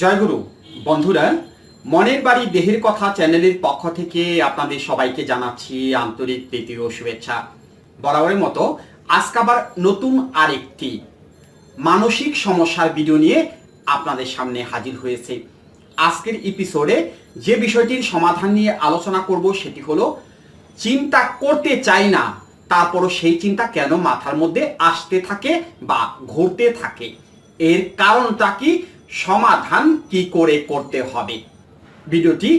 জয়গুরু, বন্ধুরা, মনের বাড়ি, দেহের কথা চ্যানেলের পক্ষ থেকে আপনাদের সবাইকে জানাচ্ছি আন্তরিক প্রীতি ও শুভেচ্ছা। বরাবরের মতো আজকে আবার নতুন আরেকটি মানসিক সমস্যার ভিডিও নিয়ে আপনাদের সামনে হাজির হয়েছে। আজকের এপিসোডে যে বিষয়টির সমাধান নিয়ে আলোচনা করব সেটি হলো, চিন্তা করতে চাই না, তারপরও সেই চিন্তা কেন মাথার মধ্যে আসতে থাকে বা ঘুরতে থাকে? এর কারণটা কি? সমাধান কি করে করতে হবে? ভিডিওটি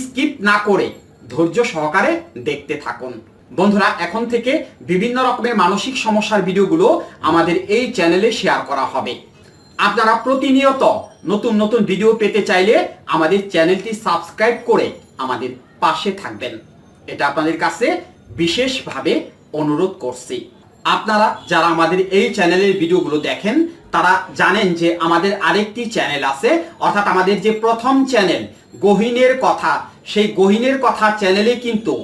স্কিপ না করে ধৈর্য সহকারে দেখতে থাকুন। বন্ধুরা, এখন থেকে বিভিন্ন রকমের মানসিক সমস্যার ভিডিওগুলো আমাদের এই চ্যানেলে শেয়ার করা হবে। আপনারা প্রতিনিয়ত নতুন নতুন ভিডিও পেতে চাইলে আমাদের চ্যানেলটি সাবস্ক্রাইব করে আমাদের পাশে থাকবেন। এটা আপনাদের কাছে বিশেষভাবে অনুরোধ করছি। আপনারা যারা আমাদের এই চ্যানেলের ভিডিওগুলো দেখেন তারা জানেন যে আমাদের আরেকটি চ্যানেল আছে, অর্থাৎ আমাদের যে প্রথম চ্যানেল গহিনের কথা, সেই গহিনের কথা চ্যানেলে কিন্তু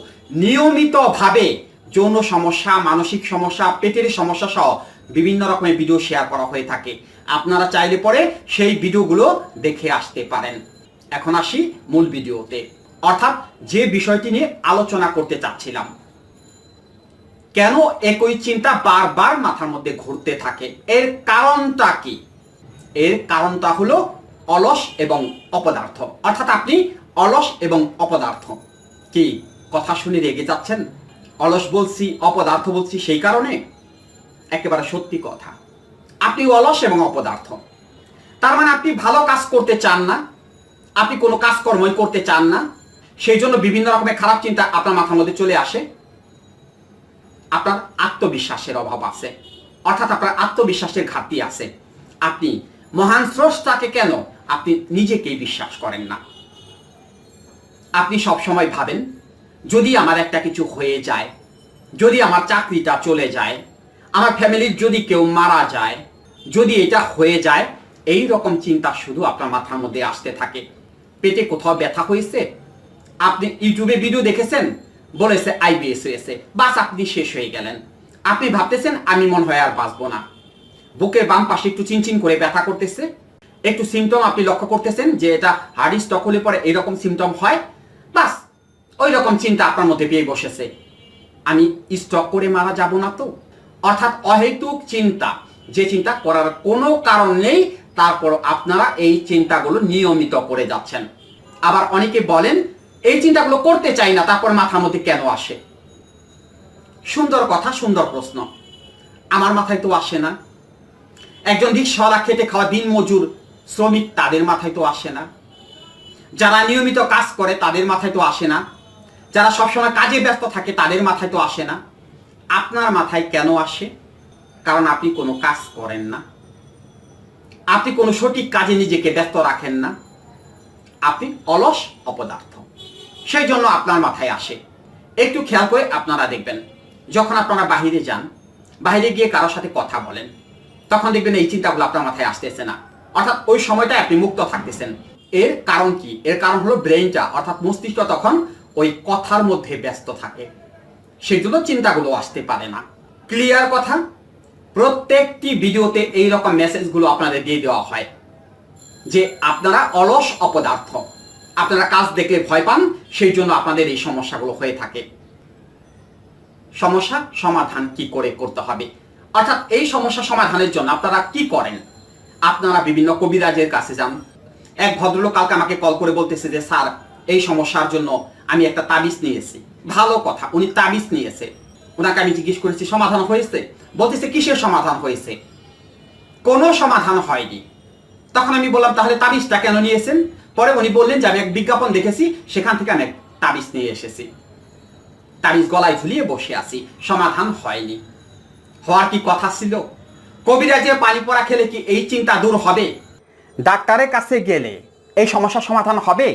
নিয়মিতভাবে যৌন সমস্যা, মানসিক সমস্যা, পেটের সমস্যা সহ বিভিন্ন রকমের ভিডিও শেয়ার করা হয়ে থাকে। আপনারা চাইলে পরে সেই ভিডিওগুলো দেখে আসতে পারেন। এখন আসি মূল ভিডিওতে অর্থাৎ যে বিষয়টি নিয়ে আলোচনা করতে চাচ্ছিলাম। কেন একই চিন্তা বারবার মাথার মধ্যে ঘুরতে থাকে? এর কারণটা কি? এর কারণটা হলো অলস এবং অপদার্থ। অর্থাৎ আপনি অলস এবং অপদার্থ। কি? কথা শুনে রেগে যাচ্ছেন? অলস বলছি, অপদার্থ বলছি সেই কারণে? একেবারে সত্যি কথা। আপনি অলস এবং অপদার্থ। তার মানে আপনি ভালো কাজ করতে চান না। আপনি কোনো কাজকর্মই করতে চান না। সেই জন্য বিভিন্ন রকমের খারাপ চিন্তা আপনার মাথার মধ্যে চলে আসে। আপনার আত্মবিশ্বাসের অভাব আছে। অর্থাৎ আপনার আত্মবিশ্বাসের ঘাটতি আছে। আপনি মহান স্রষ্টাকে কেন আপনি নিজেকেই বিশ্বাস করেন না? আপনি সব সময় ভাবেন, যদি আমার একটা কিছু হয়ে যায়, যদি আমার চাকরিটা চলে যায়, আমার ফ্যামিলির যদি কেউ মারা যায়, যদি এটা হয়ে যায়, এই রকম চিন্তা শুধু আপনার মাথার মধ্যে আসতে থাকে। পেটে কোথাও ব্যথা হয়েছে? আপনি ইউটিউবে ভিডিও দেখেছেন? বলেছে আইবিএস হয়েছে। বাস আপনি শেষ হয়ে গেলেন। আপনি ভাবতেছেন আমি মনে হয় আর বাঁচবো না। বুকের বাম পাশে একটু চিনচিন করে ব্যথা করতেছে। একটু সিমটম আপনি লক্ষ্য করতেছেন যে এটা হার্ড স্টক হলে পরে এরকম সিমটম হয়। বাস ওই রকম চিন্তা আপনার মধ্যে পেয়ে বসেছে। আমি স্টক করে মারা যাব না তো। অর্থাৎ অহেতুক চিন্তা। যে চিন্তা করার কোনো কারণ নেই তারপর আপনারা এই চিন্তাগুলো নিয়মিত করে যাচ্ছেন। আবার অনেকে বলেন এই চিন্তাগুলো করতে চাই না, তারপর মাথার মধ্যে কেন আসে? সুন্দর কথা, সুন্দর প্রশ্ন। আমার মাথায় তো আসে না। একজন রিক্সাওয়ালা খেটে খাওয়া দিন মজুর শ্রমিক তাদের মাথায় তো আসে না। যারা নিয়মিত কাজ করে তাদের মাথায় তো আসে না। যারা সবসময় কাজে ব্যস্ত থাকে তাদের মাথায় তো আসে না। আপনার মাথায় কেন আসে? কারণ আপনি কোনো কাজ করেন না। আপনি কোনো সঠিক কাজে নিজেকে ব্যস্ত রাখেন না। আপনি অলস অপদার্থ। সেই জন্য আপনার মাথায় আসে। একটু খেয়াল করে আপনারা দেখবেন, যখন আপনারা বাহিরে যান বাইরে গিয়ে কারোর সাথে কথা বলেন, তখন দেখবেন এই চিন্তাগুলো আপনার মাথায় আসতেছে না। অর্থাৎ ওই সময়টায় আপনি মুক্ত থাকতেছেন। এর কারণ কি? এর কারণ হলো ব্রেনটা অর্থাৎ মস্তিষ্ক তখন ওই কথার মধ্যে ব্যস্ত থাকে। সেই জন্য চিন্তাগুলো আসতে পারে না। ক্লিয়ার কথা? প্রত্যেকটি ভিডিওতে এই রকম মেসেজগুলো আপনাদের দিয়ে দেওয়া হয়, যে আপনারা অলস অপদার্থ। আপনারা কাজ দেখলে ভয় পান, সেই জন্য আপনাদের এই সমস্যাগুলো হয়ে থাকে। সমস্যা সমাধান কি করে করতে হবে? অর্থাৎ এই সমস্যা সমাধানের জন্য আপনারা কি করেন? আপনারা বিভিন্ন কবিরাজের কাছে যান। এক ভদ্রলোক কালকে আমাকে কল করে বলতেছে যে, স্যার, এই সমস্যার জন্য আমি একটা তাবিজ নিয়েছি। ভালো কথা, উনি তাবিজ নিয়েছে। ওনাকে আমি জিজ্ঞেস করেছি, সমাধান হয়েছে? বলতেছে, কিসের সমাধান হয়েছে? কোনো সমাধান হয়নি। তখন আমি বললাম, তাহলে তাবিজটা কেন নিয়েছেন? পরে উনি বললেন যে, আমি এক বিজ্ঞাপন দেখেছি, সেখান থেকে আমি এক তাবিজ নিয়ে এসেছি। তাবিজ গলায় ঝুলিয়ে বসে আছি, সমাধান হয়নি। হওয়ার কি কথা ছিল? কবিরাজের পানি পড়া খেলে কি এই চিন্তা দূর হবে? ডাক্তারের কাছে গেলে এই সমস্যার সমাধান হবে?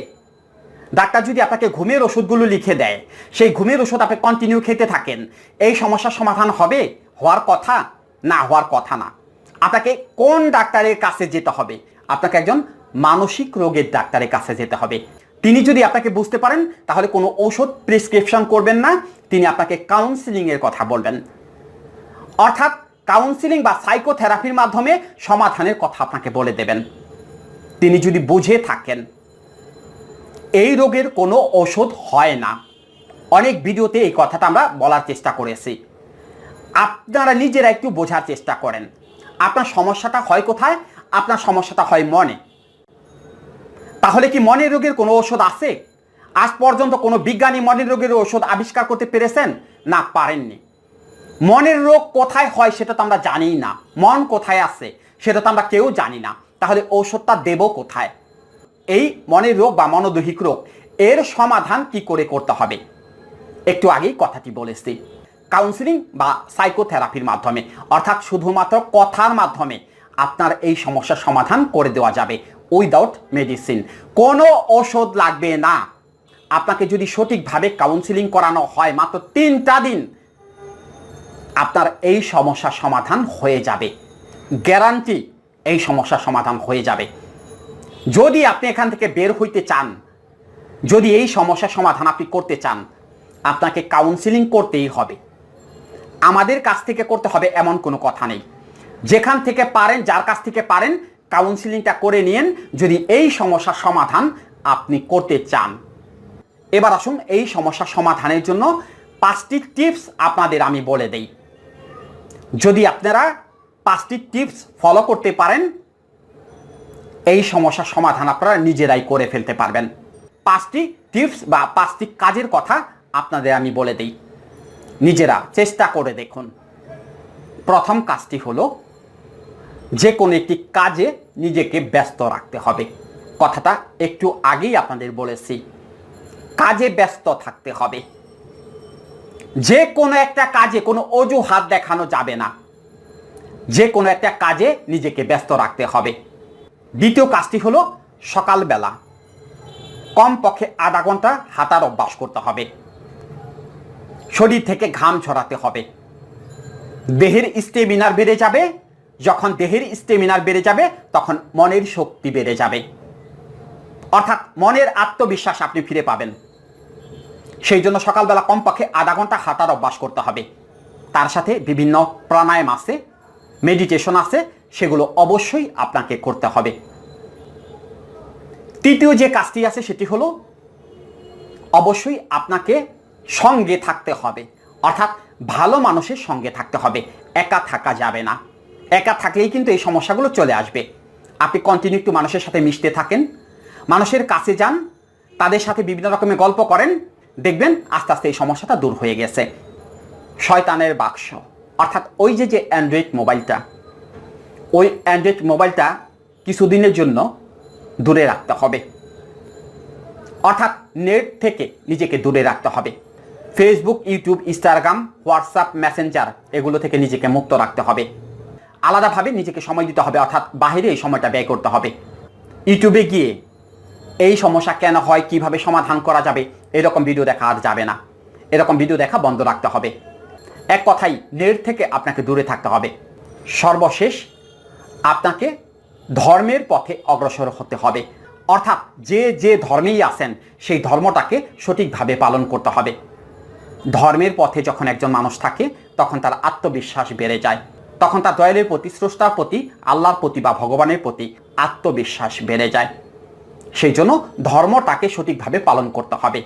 ডাক্তার যদি আপনাকে ঘুমের ওষুধগুলো লিখে দেয়, সেই ঘুমের ওষুধ আপনি কন্টিনিউ খেতে থাকেন, এই সমস্যার সমাধান হবে? হওয়ার কথা? না, হওয়ার কথা না। আপনাকে কোন ডাক্তারের কাছে যেতে হবে? আপনাকে একজন মানসিক রোগের ডাক্তারের কাছে যেতে হবে। তিনি যদি আপনাকে বুঝতে পারেন, তাহলে কোনো ঔষধ প্রেসক্রিপশন করবেন না। তিনি আপনাকে কাউন্সিলিংয়ের কথা বলবেন। অর্থাৎ কাউন্সিলিং বা সাইকোথেরাপির মাধ্যমে সমাধানের কথা আপনাকে বলে দেবেন। তিনি যদি বুঝে থাকেন, এই রোগের কোনো ওষুধ হয় না। অনেক ভিডিওতে এই কথাটা আমরা বলার চেষ্টা করেছি। আপনারা নিজেরা একটু বোঝার চেষ্টা করেন। আপনার সমস্যাটা হয় কোথায়? আপনার সমস্যাটা হয় মনে। তাহলে কি মনের রোগের কোনো ওষুধ আছে? আজ পর্যন্ত কোনো বিজ্ঞানী মনের রোগের ওষুধ আবিষ্কার করতে পেরেছেন? না, পারেননি। মনের রোগ কোথায় হয় সেটা তো আমরা জানিই না। মন কোথায় আছে সেটা তো আমরা কেউ জানি না। তাহলে ঔষধটা দেব কোথায়? এই মনের রোগ বা মনোদৈহিক রোগ, এর সমাধান কি করে করতে হবে? একটু আগেই কথাটি বলেছি। কাউন্সিলিং বা সাইকোথেরাপির মাধ্যমে, অর্থাৎ শুধুমাত্র কথার মাধ্যমে আপনার এই সমস্যার সমাধান করে দেওয়া যাবে উইদাউট মেডিসিন কোনো ওষুধ লাগবে না। আপনাকে যদি সঠিকভাবে কাউন্সিলিং করানো হয় মাত্র তিনটা দিন, আপনার এই সমস্যার সমাধান হয়ে যাবে। গ্যারান্টি এই সমস্যার সমাধান হয়ে যাবে। যদি আপনি এখান থেকে বের হইতে চান, যদি এই সমস্যার সমাধান আপনি করতে চান, আপনাকে কাউন্সিলিং করতেই হবে। আমাদের কাছ থেকে করতে হবে এমন কোনো কথা নেই। যেখান থেকে পারেন, যার কাছ থেকে পারেন কাউন্সিলিংটা করে নিন যদি এই সমস্যার সমাধান আপনি করতে চান। এবার আসুন এই সমস্যার সমাধানের জন্য পাঁচটি টিপস আপনাদের আমি বলে দেই। যদি আপনারা পাঁচটি টিপস ফলো করতে পারেন, এই সমস্যার সমাধান আপনারা নিজেরাই করে ফেলতে পারবেন। পাঁচটি টিপস বা পাঁচটি কাজের কথা আপনাদের আমি বলে দিই। নিজেরা চেষ্টা করে দেখুন। প্রথম কাজটি হলো যে কোনো একটি কাজে নিজেকে ব্যস্ত রাখতে হবে। কথাটা একটু আগেই আপনাদের বলেছি। কাজে ব্যস্ত থাকতে হবে। যে কোনো একটা কাজে কোনো অজুহাত দেখানো যাবে না। যে কোনো একটা কাজে নিজেকে ব্যস্ত রাখতে হবে। দ্বিতীয় কাজটি হলো সকালবেলা কমপক্ষে আধা ঘণ্টা হাঁটার অভ্যাস করতে হবে। শরীর থেকে ঘাম ছড়াতে হবে। দেহের স্টেমিনার বেড়ে যাবে যখন দেহের স্টেমিনার বেড়ে যাবে, তখন মনের শক্তি বেড়ে যাবে। অর্থাৎ মনের আত্মবিশ্বাস আপনি ফিরে পাবেন। সেই জন্য সকালবেলা কমপক্ষে আধা ঘণ্টা হাঁটার অভ্যাস করতে হবে। তার সাথে বিভিন্ন প্রাণায়াম আছে মেডিটেশন আছে, সেগুলো অবশ্যই আপনাকে করতে হবে। তৃতীয় যে কাজটি আছে, সেটি হলো অবশ্যই আপনাকে সঙ্গে থাকতে হবে। অর্থাৎ ভালো মানুষের সঙ্গে থাকতে হবে। একা থাকা যাবে না। একা থাকলেই কিন্তু এই সমস্যাগুলো চলে আসবে। আপনি কন্টিনিউ একটু মানুষের সাথে মিশতে থাকেন, মানুষের কাছে যান, তাদের সাথে বিভিন্ন রকমের গল্প করেন, দেখবেন আস্তে আস্তে এই সমস্যাটা দূর হয়ে গেছে। শয়তানের বাক্স। অর্থাৎ ওই যে যে অ্যান্ড্রয়েড মোবাইলটা, ওই অ্যান্ড্রয়েড মোবাইলটা কিছুদিনের জন্য দূরে রাখতে হবে। অর্থাৎ নেট থেকে নিজেকে দূরে রাখতে হবে। Facebook YouTube Instagram WhatsApp Messenger এগুলো থেকে নিজেকে মুক্ত রাখতে হবে। আলাদাভাবে নিজেকে সময় দিতে হবে, অর্থাৎ বাইরে এই সময়টা ব্যয় করতে হবে। ইউটিউবে গিয়ে এই সমস্যা কেন হয়, কীভাবে সমাধান করা যাবে, এরকম ভিডিও দেখা আর যাবে না। এরকম ভিডিও দেখা বন্ধ রাখতে হবে। এক কথাই নেট থেকে আপনাকে দূরে থাকতে হবে। সর্বশেষ, আপনাকে ধর্মের পথে অগ্রসর হতে হবে। অর্থাৎ যে যে ধর্মেই আছেন, সেই ধর্মটাকে সঠিকভাবে পালন করতে হবে। ধর্মের পথে যখন একজন মানুষ থাকে, তখন তার আত্মবিশ্বাস বেড়ে যায়। তখন তার দয়ালের প্রতি, স্রষ্টার প্রতি, আল্লাহর প্রতি বা ভগবানের প্রতি আত্মবিশ্বাস বেড়ে যায়। সেই জন্য ধর্মটাকে সঠিকভাবে পালন করতে হবে।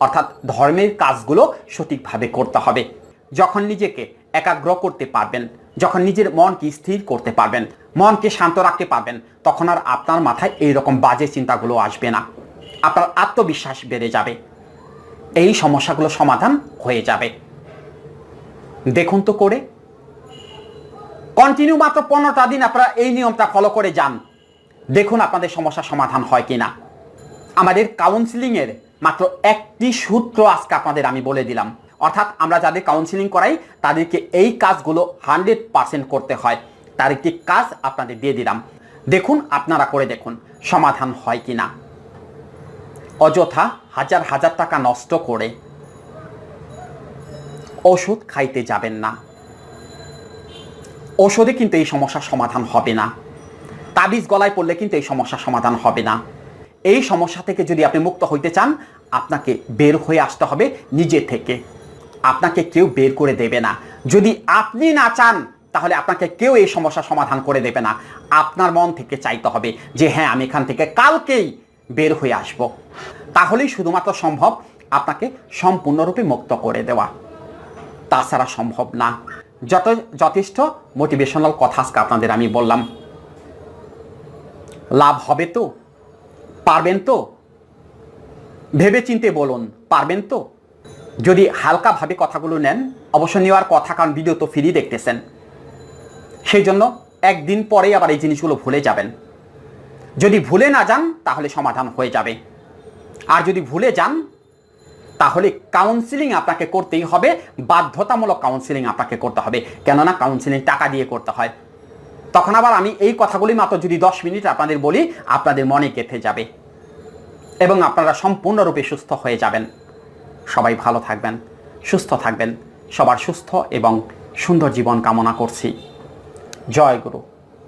অর্থাৎ ধর্মের কাজগুলো সঠিকভাবে করতে হবে। যখন নিজেকে একাগ্র করতে পারবেন, যখন নিজের মনকে স্থির করতে পারবেন, মনকে শান্ত রাখতে পারবেন, তখন আর আপনার মাথায় এই রকম বাজে চিন্তাগুলো আসবে না। আপনার আত্মবিশ্বাস বেড়ে যাবে। এই সমস্যাগুলো সমাধান হয়ে যাবে। দেখুন তো করে কন্টিনিউ মাত্র পনেরোটা দিন আপনারা এই নিয়মটা ফলো করে যান। দেখুন আপনাদের সমস্যার সমাধান হয় কি না আমাদের কাউন্সিলিংয়ের মাত্র একটি সূত্র আজকে আপনাদের আমি বলে দিলাম। অর্থাৎ আমরা যাদের কাউন্সিলিং করাই, তাদেরকে এই কাজগুলো হান্ড্রেড পার্সেন্ট করতে হয়। তার একটি কাজ আপনাদের দিয়ে দিলাম। দেখুন, আপনারা করে দেখুন, সমাধান হয় কি না অযথা হাজার হাজার টাকা নষ্ট করে ওষুধ খাইতে যাবেন না। ওষুধে কিন্তু এই সমস্যার সমাধান হবে না। তাবিজ গলায় পড়লে কিন্তু এই সমস্যার সমাধান হবে না। এই সমস্যা থেকে যদি আপনি মুক্ত হইতে চান, আপনাকে বের হয়ে আসতে হবে নিজে থেকে। আপনাকে কেউ বের করে দেবে না। যদি আপনি না চান, তাহলে আপনাকে কেউ এই সমস্যার সমাধান করে দেবে না। আপনার মন থেকে চাইতে হবে যে হ্যাঁ আমি এখান থেকে কালকেই বের হয়ে আসব। তাহলেই শুধুমাত্র সম্ভব আপনাকে সম্পূর্ণরূপে মুক্ত করে দেওয়া। তাছাড়া সম্ভব না। যত যথেষ্ট মোটিভেশনাল কথা আজকে আপনাদের আমি বললাম। লাভ হবে তো? পারবেন তো? ভেবে চিনতে বলুন, পারবেন তো? যদি হালকাভাবে কথাগুলো নেন, অবশ্য নেওয়ার কথা কারণ ভিডিও তো ফ্রি দেখতেছেন। সেই জন্য একদিন পরেই আবার এই জিনিসগুলো ভুলে যাবেন। যদি ভুলে না যান, তাহলে সমাধান হয়ে যাবে। আর যদি ভুলে যান তাহলে কাউন্সিলিং আপনাকে করতেই হবে, বাধ্যতামূলক কাউন্সিলিং আপনাকে করতে হবে। কেননা কাউন্সিলিং টাকা দিয়ে করতে হয়। তখন আবার আমি এই কথাগুলি মাত্র যদি দশ মিনিট আপনাদের বলি, আপনাদের মনে গেঁথে যাবে। এবং আপনারা সম্পূর্ণরূপে সুস্থ হয়ে যাবেন। সবাই ভালো থাকবেন, সুস্থ থাকবেন। সবার সুস্থ এবং সুন্দর জীবন কামনা করছি। জয় গুরু।